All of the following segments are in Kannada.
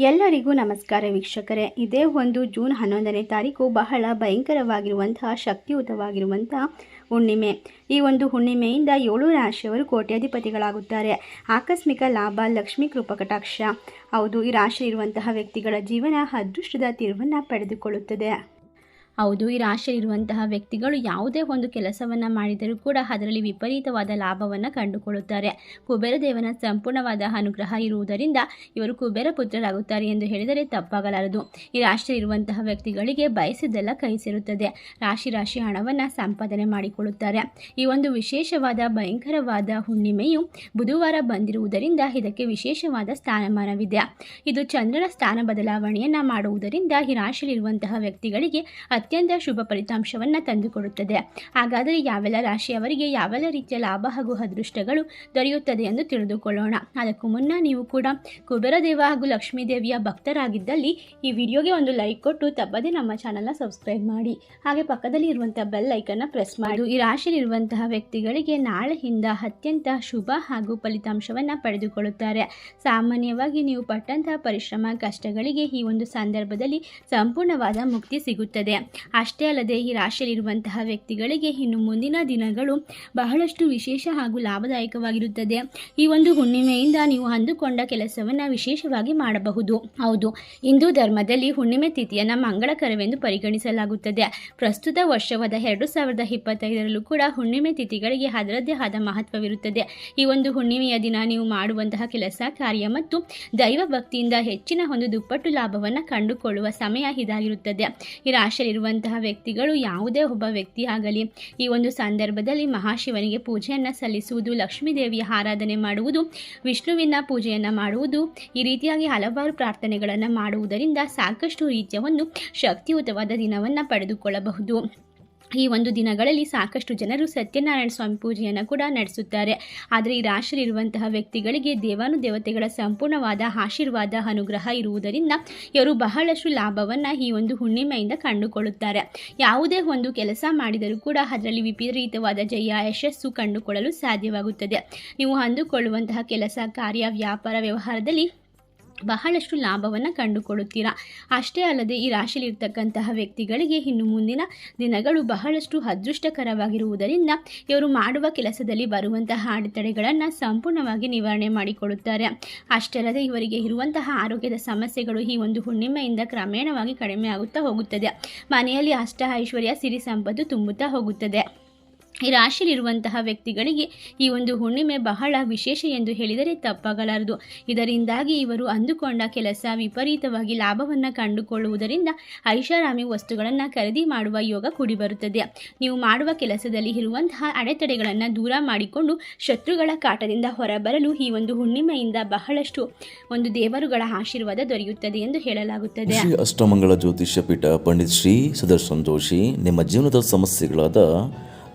ಎಲ್ಲರಿಗೂ ನಮಸ್ಕಾರ ವೀಕ್ಷಕರೇ. ಇದೇ ಒಂದು ಜೂನ್ ಹನ್ನೊಂದನೇ ತಾರೀಕು ಬಹಳ ಭಯಂಕರವಾಗಿರುವಂತಹ ಶಕ್ತಿಯುತವಾಗಿರುವಂತಹ ಹುಣ್ಣಿಮೆ. ಈ ಒಂದು ಹುಣ್ಣಿಮೆಯಿಂದ ಏಳು ರಾಶಿಯವರು ಕೋಟ್ಯಾಧಿಪತಿಗಳಾಗುತ್ತಾರೆ. ಆಕಸ್ಮಿಕ ಲಾಭ, ಲಕ್ಷ್ಮಿ ಕೃಪಕಟಾಕ್ಷ ಹೌದು, ಈ ರಾಶಿ ಇರುವಂತಹ ವ್ಯಕ್ತಿಗಳ ಜೀವನ ಅದೃಷ್ಟದ ತಿರುವನ್ನು ಪಡೆದುಕೊಳ್ಳುತ್ತದೆ. ಹೌದು, ಈ ರಾಶಿಯಲ್ಲಿರುವಂತಹ ವ್ಯಕ್ತಿಗಳು ಯಾವುದೇ ಒಂದು ಕೆಲಸವನ್ನು ಮಾಡಿದರೂ ಕೂಡ ಅದರಲ್ಲಿ ವಿಪರೀತವಾದ ಲಾಭವನ್ನು ಕಂಡುಕೊಳ್ಳುತ್ತಾರೆ. ಕುಬೇರ ದೇವನ ಸಂಪೂರ್ಣವಾದ ಅನುಗ್ರಹ ಇರುವುದರಿಂದ ಇವರು ಕುಬೇರ ಪುತ್ರರಾಗುತ್ತಾರೆ ಎಂದು ಹೇಳಿದರೆ ತಪ್ಪಾಗಲಾರದು. ಈ ರಾಶಿಯಲ್ಲಿರುವಂತಹ ವ್ಯಕ್ತಿಗಳಿಗೆ ಬಯಸಿದ್ದೆಲ್ಲ ಕೈ ಸೇರುತ್ತದೆ. ರಾಶಿ ರಾಶಿ ಹಣವನ್ನು ಸಂಪಾದನೆ ಮಾಡಿಕೊಳ್ಳುತ್ತಾರೆ. ಈ ಒಂದು ವಿಶೇಷವಾದ, ಭಯಂಕರವಾದ ಹುಣ್ಣಿಮೆಯು ಬುಧವಾರ ಬಂದಿರುವುದರಿಂದ ಇದಕ್ಕೆ ವಿಶೇಷವಾದ ಸ್ಥಾನಮಾನವಿದೆ. ಇದು ಚಂದ್ರನ ಸ್ಥಾನ ಬದಲಾವಣೆಯನ್ನು ಮಾಡುವುದರಿಂದ ಈ ರಾಶಿಯಲ್ಲಿರುವಂತಹ ವ್ಯಕ್ತಿಗಳಿಗೆ ಅತ್ಯಂತ ಶುಭ ಫಲಿತಾಂಶವನ್ನು ತಂದುಕೊಡುತ್ತದೆ. ಹಾಗಾದರೆ ಯಾವೆಲ್ಲ ರಾಶಿಯವರಿಗೆ ಯಾವೆಲ್ಲ ರೀತಿಯ ಲಾಭ ಹಾಗೂ ಅದೃಷ್ಟಗಳು ದೊರೆಯುತ್ತದೆ ಎಂದು ತಿಳಿದುಕೊಳ್ಳೋಣ. ಅದಕ್ಕೂ ಮುನ್ನ ನೀವು ಕೂಡ ಕುಬೇರದೇವ ಹಾಗೂ ಲಕ್ಷ್ಮೀ ದೇವಿಯ ಭಕ್ತರಾಗಿದ್ದಲ್ಲಿ ಈ ವಿಡಿಯೋಗೆ ಒಂದು ಲೈಕ್ ಕೊಟ್ಟು ತಪ್ಪದೇ ನಮ್ಮ ಚಾನಲ್ನ ಸಬ್ಸ್ಕ್ರೈಬ್ ಮಾಡಿ. ಹಾಗೆ ಪಕ್ಕದಲ್ಲಿ ಇರುವಂಥ ಬೆಲ್ ಲೈಕನ್ನು ಪ್ರೆಸ್ ಮಾಡಿ. ಈ ರಾಶಿಯಲ್ಲಿರುವಂತಹ ವ್ಯಕ್ತಿಗಳಿಗೆ ನಾಳೆಯಿಂದ ಅತ್ಯಂತ ಶುಭ ಹಾಗೂ ಫಲಿತಾಂಶವನ್ನು ಪಡೆದುಕೊಳ್ಳುತ್ತಾರೆ. ಸಾಮಾನ್ಯವಾಗಿ ನೀವು ಪಟ್ಟಂತಹ ಪರಿಶ್ರಮ, ಕಷ್ಟಗಳಿಗೆ ಈ ಒಂದು ಸಂದರ್ಭದಲ್ಲಿ ಸಂಪೂರ್ಣವಾದ ಮುಕ್ತಿ ಸಿಗುತ್ತದೆ. ಅಷ್ಟೇ ಅಲ್ಲದೆ ಈ ರಾಶಿಯಲ್ಲಿರುವಂತಹ ವ್ಯಕ್ತಿಗಳಿಗೆ ಇನ್ನು ಮುಂದಿನ ದಿನಗಳು ಬಹಳಷ್ಟು ವಿಶೇಷ ಹಾಗೂ ಲಾಭದಾಯಕವಾಗಿರುತ್ತದೆ. ಈ ಒಂದು ಹುಣ್ಣಿಮೆಯಿಂದ ನೀವು ಅಂದುಕೊಂಡ ಕೆಲಸವನ್ನು ವಿಶೇಷವಾಗಿ ಮಾಡಬಹುದು. ಹೌದು, ಹಿಂದೂ ಧರ್ಮದಲ್ಲಿ ಹುಣ್ಣಿಮೆ ತಿಥಿಯನ್ನು ಮಂಗಳಕರವೆಂದು ಪರಿಗಣಿಸಲಾಗುತ್ತದೆ. ಪ್ರಸ್ತುತ ವರ್ಷವಾದ ಎರಡು ಸಾವಿರದ ಇಪ್ಪತ್ತೈದರಲ್ಲೂ ಕೂಡ ಹುಣ್ಣಿಮೆ ತಿಥಿಗಳಿಗೆ ಅದರದ್ದೇ ಆದ ಮಹತ್ವವಿರುತ್ತದೆ. ಈ ಒಂದು ಹುಣ್ಣಿಮೆಯ ದಿನ ನೀವು ಮಾಡುವಂತಹ ಕೆಲಸ, ಕಾರ್ಯ ಮತ್ತು ದೈವ ಭಕ್ತಿಯಿಂದ ಹೆಚ್ಚಿನ ಒಂದು ದುಪ್ಪಟ್ಟು ಲಾಭವನ್ನು ಕಂಡುಕೊಳ್ಳುವ ಸಮಯ ಇದಾಗಿರುತ್ತದೆ. ಈ ರಾಶಿಯಲ್ಲಿರುವಂತಹ ವ್ಯಕ್ತಿಗಳು ಯಾವುದೇ ಒಬ್ಬ ವ್ಯಕ್ತಿ ಆಗಲಿ, ಈ ಒಂದು ಸಂದರ್ಭದಲ್ಲಿ ಮಹಾಶಿವನಿಗೆ ಪೂಜೆಯನ್ನು ಸಲ್ಲಿಸುವುದು, ಲಕ್ಷ್ಮೀ ದೇವಿಯ ಆರಾಧನೆ ಮಾಡುವುದು, ವಿಷ್ಣುವಿನ ಪೂಜೆಯನ್ನು ಮಾಡುವುದು, ಈ ರೀತಿಯಾಗಿ ಹಲವಾರು ಪ್ರಾರ್ಥನೆಗಳನ್ನು ಮಾಡುವುದರಿಂದ ಸಾಕಷ್ಟು ರೀತಿಯ ಒಂದು ಶಕ್ತಿಯುತವಾದ ದಿನವನ್ನು ಪಡೆದುಕೊಳ್ಳಬಹುದು. ಈ ಒಂದು ದಿನಗಳಲ್ಲಿ ಸಾಕಷ್ಟು ಜನರು ಸತ್ಯನಾರಾಯಣ ಸ್ವಾಮಿ ಪೂಜೆಯನ್ನು ಕೂಡ ನಡೆಸುತ್ತಾರೆ. ಆದರೆ ಈ ರಾಶಿಯಲ್ಲಿರುವಂತಹ ವ್ಯಕ್ತಿಗಳಿಗೆ ದೇವಾನು ದೇವತೆಗಳ ಸಂಪೂರ್ಣವಾದ ಆಶೀರ್ವಾದ, ಅನುಗ್ರಹ ಇರುವುದರಿಂದ ಇವರು ಬಹಳಷ್ಟು ಲಾಭವನ್ನು ಈ ಒಂದು ಹುಣ್ಣಿಮೆಯಿಂದ ಕಂಡುಕೊಳ್ಳುತ್ತಾರೆ. ಯಾವುದೇ ಒಂದು ಕೆಲಸ ಮಾಡಿದರೂ ಕೂಡ ಅದರಲ್ಲಿ ವಿಪರೀತವಾದ ಜಯ, ಯಶಸ್ಸು ಕಂಡುಕೊಳ್ಳಲು ಸಾಧ್ಯವಾಗುತ್ತದೆ. ನೀವು ಅಂದುಕೊಳ್ಳುವಂತಹ ಕೆಲಸ, ಕಾರ್ಯ, ವ್ಯಾಪಾರ, ವ್ಯವಹಾರದಲ್ಲಿ ಬಹಳಷ್ಟು ಲಾಭವನ್ನು ಕಂಡುಕೊಳ್ಳುತ್ತೀರಾ? ಅಷ್ಟೇ ಅಲ್ಲದೆ ಈ ರಾಶಿಯಲ್ಲಿರ್ತಕ್ಕಂತಹ ವ್ಯಕ್ತಿಗಳಿಗೆ ಇನ್ನು ಮುಂದಿನ ದಿನಗಳು ಬಹಳಷ್ಟು ಅದೃಷ್ಟಕರವಾಗಿರುವುದರಿಂದ ಇವರು ಮಾಡುವ ಕೆಲಸದಲ್ಲಿ ಬರುವಂತಹ ಅಡೆತಡೆಗಳನ್ನು ಸಂಪೂರ್ಣವಾಗಿ ನಿವಾರಣೆ ಮಾಡಿಕೊಳ್ಳುತ್ತಾರೆ ಅಷ್ಟೇ ಅಲ್ಲದೆ ಇವರಿಗೆ ಇರುವಂತಹ ಆರೋಗ್ಯದ ಸಮಸ್ಯೆಗಳು ಈ ಒಂದು ಹುಣ್ಣಿಮೆಯಿಂದ ಕ್ರಮೇಣವಾಗಿ ಕಡಿಮೆ ಆಗುತ್ತಾ ಹೋಗುತ್ತದೆ. ಮನೆಯಲ್ಲಿ ಅಷ್ಟ ಐಶ್ವರ್ಯ ಸಿರಿ ಸಂಪತ್ತು ತುಂಬುತ್ತಾ ಹೋಗುತ್ತದೆ. ಈ ರಾಶಿಯಲ್ಲಿರುವಂತಹ ವ್ಯಕ್ತಿಗಳಿಗೆ ಈ ಒಂದು ಹುಣ್ಣಿಮೆ ಬಹಳ ವಿಶೇಷ ಎಂದು ಹೇಳಿದರೆ ತಪ್ಪಾಗಲಾರದು. ಇದರಿಂದಾಗಿ ಇವರು ಅಂದುಕೊಂಡ ಕೆಲಸ ವಿಪರೀತವಾಗಿ ಲಾಭವನ್ನು ಕಂಡುಕೊಳ್ಳುವುದರಿಂದ ಐಷಾರಾಮಿ ವಸ್ತುಗಳನ್ನು ಖರೀದಿ ಮಾಡುವ ಯೋಗ ಕೂಡಿಬರುತ್ತದೆ. ನೀವು ಮಾಡುವ ಕೆಲಸದಲ್ಲಿ ಇರುವಂತಹ ಅಡೆತಡೆಗಳನ್ನು ದೂರ ಮಾಡಿಕೊಂಡು ಶತ್ರುಗಳ ಕಾಟದಿಂದ ಹೊರಬರಲು ಈ ಒಂದು ಹುಣ್ಣಿಮೆಯಿಂದ ಬಹಳಷ್ಟು ಒಂದು ದೇವರುಗಳ ಆಶೀರ್ವಾದ ದೊರೆಯುತ್ತದೆ ಎಂದು ಹೇಳಲಾಗುತ್ತದೆ. ಅಷ್ಟಮಂಗಳ ಜ್ಯೋತಿಷ್ಯ ಪೀಠ ಪಂಡಿತ್ ಶ್ರೀ ಸುದರ್ಶನ್ ಜೋಶಿ ನಿಮ್ಮ ಜೀವನದ ಸಮಸ್ಯೆಗಳಾದ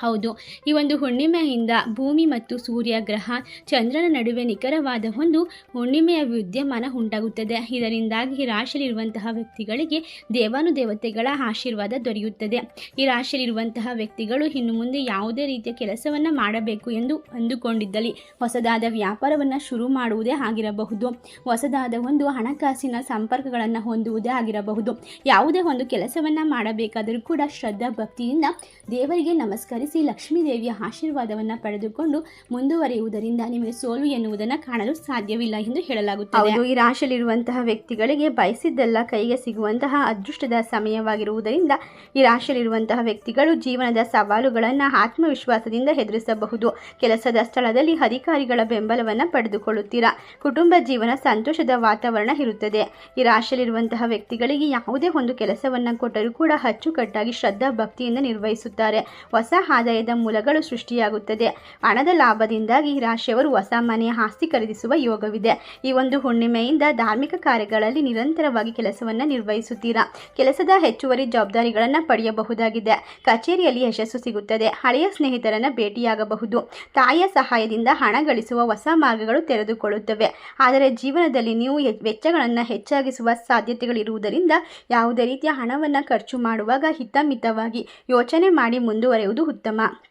ಹೌದು. ಈ ಒಂದು ಹುಣ್ಣಿಮೆಯಿಂದ ಭೂಮಿ ಮತ್ತು ಸೂರ್ಯ ಗ್ರಹ ಚಂದ್ರನ ನಡುವೆ ನಿಖರವಾದ ಒಂದು ಹುಣ್ಣಿಮೆಯ ವಿದ್ಯಮಾನ ಉಂಟಾಗುತ್ತದೆ. ಇದರಿಂದಾಗಿ ಈ ರಾಶಿಯಲ್ಲಿರುವಂತಹ ವ್ಯಕ್ತಿಗಳಿಗೆ ದೇವಾನುದೇವತೆಗಳ ಆಶೀರ್ವಾದ ದೊರೆಯುತ್ತದೆ. ಈ ರಾಶಿಯಲ್ಲಿರುವಂತಹ ವ್ಯಕ್ತಿಗಳು ಇನ್ನು ಮುಂದೆ ಯಾವುದೇ ರೀತಿಯ ಕೆಲಸವನ್ನು ಮಾಡಬೇಕು ಎಂದು ಅಂದುಕೊಂಡಿದ್ದಲ್ಲಿ ಹೊಸದಾದ ವ್ಯಾಪಾರವನ್ನು ಶುರು ಮಾಡುವುದೇ ಆಗಿರಬಹುದು. ಹೊಸದಾದ ಒಂದು ಹಣಕಾಸಿನ ಸಂಪರ್ಕಗಳನ್ನು ಹೊಂದುವುದೇ ಆಗಿರಬಹುದು. ಯಾವುದೇ ಒಂದು ಕೆಲಸವನ್ನು ಮಾಡಬೇಕಾದರೂ ಕೂಡ ಶ್ರದ್ಧಾ ಭಕ್ತಿಯಿಂದ ದೇವರಿಗೆ ನಮಸ್ಕರಿಸಿ ಲಕ್ಷ್ಮೀ ದೇವಿಯ ಆಶೀರ್ವಾದವನ್ನು ಪಡೆದುಕೊಂಡು ಮುಂದುವರಿಯುವುದರಿಂದ ನಿಮಗೆ ಸೋಲು ಎನ್ನುವುದನ್ನು ಕಾಣಲು ಸಾಧ್ಯವಿಲ್ಲ ಎಂದು ಹೇಳಲಾಗುತ್ತದೆ. ಈ ರಾಶಿಯಲ್ಲಿರುವಂತಹ ವ್ಯಕ್ತಿಗಳಿಗೆ ಬಯಸಿದ್ದೆಲ್ಲ ಕೈಗೆ ಸಿಗುವಂತಹ ಅದೃಷ್ಟದ ಸಮಯವಾಗಿರುವುದರಿಂದ ಈ ರಾಶಿಯಲ್ಲಿರುವಂತಹ ವ್ಯಕ್ತಿಗಳು ಜೀವನದ ಸವಾಲುಗಳನ್ನು ಆತ್ಮವಿಶ್ವಾಸದಿಂದ ಎದುರಿಸಬಹುದು. ಕೆಲಸದ ಸ್ಥಳದಲ್ಲಿ ಅಧಿಕಾರಿಗಳ ಬೆಂಬಲವನ್ನು ಪಡೆದುಕೊಳ್ಳುತ್ತೀರಾ? ಕುಟುಂಬ ಜೀವನ ಸಂತೋಷದ ವಾತಾವರಣ ಇರುತ್ತದೆ. ಈ ರಾಶಿಯಲ್ಲಿರುವಂತಹ ವ್ಯಕ್ತಿಗಳಿಗೆ ಯಾವುದೇ ಒಂದು ಕೆಲಸವನ್ನು ಕೊಟ್ಟರೂ ಕೂಡ ಅಚ್ಚುಕಟ್ಟಾಗಿ ಶ್ರದ್ಧಾ ಭಕ್ತಿಯಿಂದ ನಿರ್ವಹಿಸುತ್ತಾರೆ. ಹೊಸ ಆದಾಯದ ಮೂಲಗಳು ಸೃಷ್ಟಿಯಾಗುತ್ತದೆ. ಹಣದ ಲಾಭದಿಂದಾಗಿ ರಾಶಿಯವರು ಹೊಸ ಮನೆ, ಆಸ್ತಿ ಖರೀದಿಸುವ ಯೋಗವಿದೆ. ಈ ಒಂದು ಹುಣ್ಣಿಮೆಯಿಂದ ಧಾರ್ಮಿಕ ಕಾರ್ಯಗಳಲ್ಲಿ ನಿರಂತರವಾಗಿ ಕೆಲಸವನ್ನು ನಿರ್ವಹಿಸುತ್ತೀರಾ? ಕೆಲಸದ ಹೆಚ್ಚುವರಿ ಜವಾಬ್ದಾರಿಗಳನ್ನು ಪಡೆಯಬಹುದಾಗಿದೆ. ಕಚೇರಿಯಲ್ಲಿ ಯಶಸ್ಸು ಸಿಗುತ್ತದೆ. ಹಳೆಯ ಸ್ನೇಹಿತರನ್ನು ಭೇಟಿಯಾಗಬಹುದು. ತಾಯಿಯ ಸಹಾಯದಿಂದ ಹಣ ಗಳಿಸುವ ಹೊಸ ಮಾರ್ಗಗಳು ತೆರೆದುಕೊಳ್ಳುತ್ತವೆ. ಆದರೆ ಜೀವನದಲ್ಲಿ ನೀವು ವೆಚ್ಚಗಳನ್ನು ಹೆಚ್ಚಾಗಿಸುವ ಸಾಧ್ಯತೆಗಳಿರುವುದರಿಂದ ಯಾವುದೇ ರೀತಿಯ ಹಣವನ್ನು ಖರ್ಚು ಮಾಡುವಾಗ ಹಿತಮಿತವಾಗಿ ಯೋಚನೆ ಮಾಡಿ ಮುಂದುವರೆಯುವುದು ಉತ್ತಮ. tâm ạ.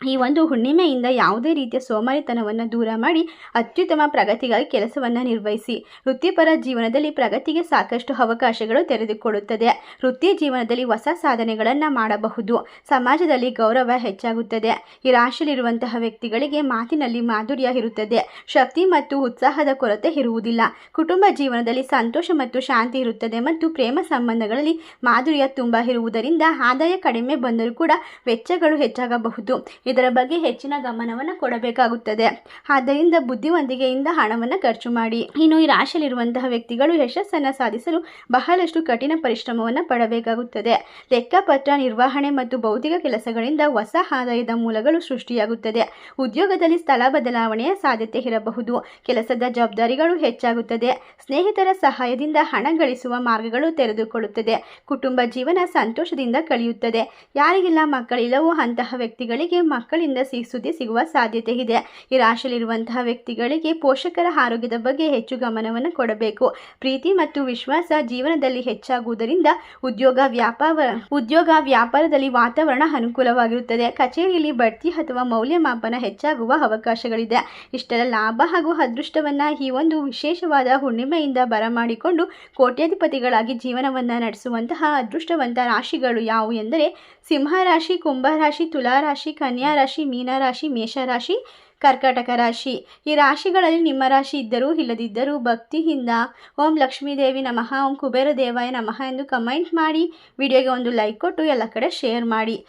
ಈ ಒಂದು ಹುಣ್ಣಿಮೆಯಿಂದ ಯಾವುದೇ ರೀತಿಯ ಸೋಮಾರಿತನವನ್ನು ದೂರ ಮಾಡಿ ಅತ್ಯುತ್ತಮ ಪ್ರಗತಿಗಾಗಿ ಕೆಲಸವನ್ನು ನಿರ್ವಹಿಸಿ ವೃತ್ತಿಪರ ಜೀವನದಲ್ಲಿ ಪ್ರಗತಿಗೆ ಸಾಕಷ್ಟು ಅವಕಾಶಗಳು ತೆರೆದುಕೊಳ್ಳುತ್ತದೆ ವೃತ್ತಿ ಜೀವನದಲ್ಲಿ ಹೊಸ ಸಾಧನೆಗಳನ್ನು ಮಾಡಬಹುದು. ಸಮಾಜದಲ್ಲಿ ಗೌರವ ಹೆಚ್ಚಾಗುತ್ತದೆ. ಈ ರಾಶಿಯಲ್ಲಿರುವಂತಹ ವ್ಯಕ್ತಿಗಳಿಗೆ ಮಾತಿನಲ್ಲಿ ಮಾಧುರ್ಯ ಇರುತ್ತದೆ. ಶಕ್ತಿ ಮತ್ತು ಉತ್ಸಾಹದ ಕೊರತೆ ಇರುವುದಿಲ್ಲ. ಕುಟುಂಬ ಜೀವನದಲ್ಲಿ ಸಂತೋಷ ಮತ್ತು ಶಾಂತಿ ಇರುತ್ತದೆ ಮತ್ತು ಪ್ರೇಮ ಸಂಬಂಧಗಳಲ್ಲಿ ಮಾಧುರ್ಯ ತುಂಬ ಇರುವುದರಿಂದ ಆದಾಯ ಕಡಿಮೆ ಬಂದರೂ ಕೂಡ ವೆಚ್ಚಗಳು ಹೆಚ್ಚಾಗಬಹುದು. ಇದರ ಬಗ್ಗೆ ಹೆಚ್ಚಿನ ಗಮನವನ್ನು ಕೊಡಬೇಕಾಗುತ್ತದೆ. ಆದ್ದರಿಂದ ಬುದ್ಧಿವಂತಿಕೆಯಿಂದ ಹಣವನ್ನು ಖರ್ಚು ಮಾಡಿ. ಇನ್ನು ಈ ರಾಶಿಯಲ್ಲಿರುವಂತಹ ವ್ಯಕ್ತಿಗಳು ಯಶಸ್ಸನ್ನು ಸಾಧಿಸಲು ಬಹಳಷ್ಟು ಕಠಿಣ ಪರಿಶ್ರಮವನ್ನು ಪಡಬೇಕಾಗುತ್ತದೆ. ಲೆಕ್ಕಪತ್ರ, ನಿರ್ವಹಣೆ ಮತ್ತು ಭೌತಿಕ ಕೆಲಸಗಳಿಂದ ಹೊಸ ಆದಾಯದ ಮೂಲಗಳು ಸೃಷ್ಟಿಯಾಗುತ್ತದೆ. ಉದ್ಯೋಗದಲ್ಲಿ ಸ್ಥಳ ಬದಲಾವಣೆಯ ಸಾಧ್ಯತೆ ಇರಬಹುದು. ಕೆಲಸದ ಜವಾಬ್ದಾರಿಗಳು ಹೆಚ್ಚಾಗುತ್ತದೆ. ಸ್ನೇಹಿತರ ಸಹಾಯದಿಂದ ಹಣ ಗಳಿಸುವ ಮಾರ್ಗಗಳು ತೆರೆದುಕೊಳ್ಳುತ್ತದೆ. ಕುಟುಂಬ ಜೀವನ ಸಂತೋಷದಿಂದ ಕಳೆಯುತ್ತದೆ. ಯಾರಿಗೆಲ್ಲ ಮಕ್ಕಳಿಲ್ಲವೋ ಅಂತಹ ವ್ಯಕ್ತಿಗಳಿಗೆ ಮಕ್ಕಳಿಂದ ಸಿಹಿ ಸುದ್ದಿ ಸಿಗುವ ಸಾಧ್ಯತೆ ಇದೆ. ಈ ರಾಶಿಯಲ್ಲಿರುವಂತಹ ವ್ಯಕ್ತಿಗಳಿಗೆ ಪೋಷಕರ ಆರೋಗ್ಯದ ಬಗ್ಗೆ ಹೆಚ್ಚು ಗಮನವನ್ನು ಕೊಡಬೇಕು. ಪ್ರೀತಿ ಮತ್ತು ವಿಶ್ವಾಸ ಜೀವನದಲ್ಲಿ ಹೆಚ್ಚಾಗುವುದರಿಂದ ಉದ್ಯೋಗ ವ್ಯಾಪಾರ, ಉದ್ಯೋಗ ವ್ಯಾಪಾರದಲ್ಲಿ ವಾತಾವರಣ ಅನುಕೂಲವಾಗಿರುತ್ತದೆ. ಕಚೇರಿಯಲ್ಲಿ ಬಡ್ತಿ ಅಥವಾ ಮೌಲ್ಯಮಾಪನ ಹೆಚ್ಚಾಗುವ ಅವಕಾಶಗಳಿದೆ. ಇಷ್ಟರ ಲಾಭ ಹಾಗೂ ಅದೃಷ್ಟವನ್ನ ಈ ಒಂದು ವಿಶೇಷವಾದ ಹುಣ್ಣಿಮೆಯಿಂದ ಬರಮಾಡಿಕೊಂಡು ಕೋಟ್ಯಾಧಿಪತಿಗಳಾಗಿ ಜೀವನವನ್ನ ನಡೆಸುವಂತಹ ಅದೃಷ್ಟವಂತ ರಾಶಿಗಳು ಯಾವುವು ಎಂದರೆ ಸಿಂಹರಾಶಿ, ಕುಂಭರಾಶಿ, ತುಲಾರಾಶಿ ಕನ್ಯಾ ರಾಶಿ ಮೀನರಾಶಿ ಮೇಷರಾಶಿ ಕರ್ಕಾಟಕ ರಾಶಿ. ಈ ರಾಶಿಗಳಲ್ಲಿ ನಿಮ್ಮ ರಾಶಿ ಇದ್ದರೂ ಇಲ್ಲದಿದ್ದರೂ ಭಕ್ತಿಯಿಂದ ಓಂ ಲಕ್ಷ್ಮೀದೇವಿ ನಮಃ, ಓಂ ಕುಬೇರ ದೇವಾಯ ನಮಃ ಎಂದು ಕಮೆಂಟ್ ಮಾಡಿ. ವಿಡಿಯೋಗೆ ಒಂದು ಲೈಕ್ ಕೊಟ್ಟು ಎಲ್ಲ ಕಡೆ ಶೇರ್ ಮಾಡಿ.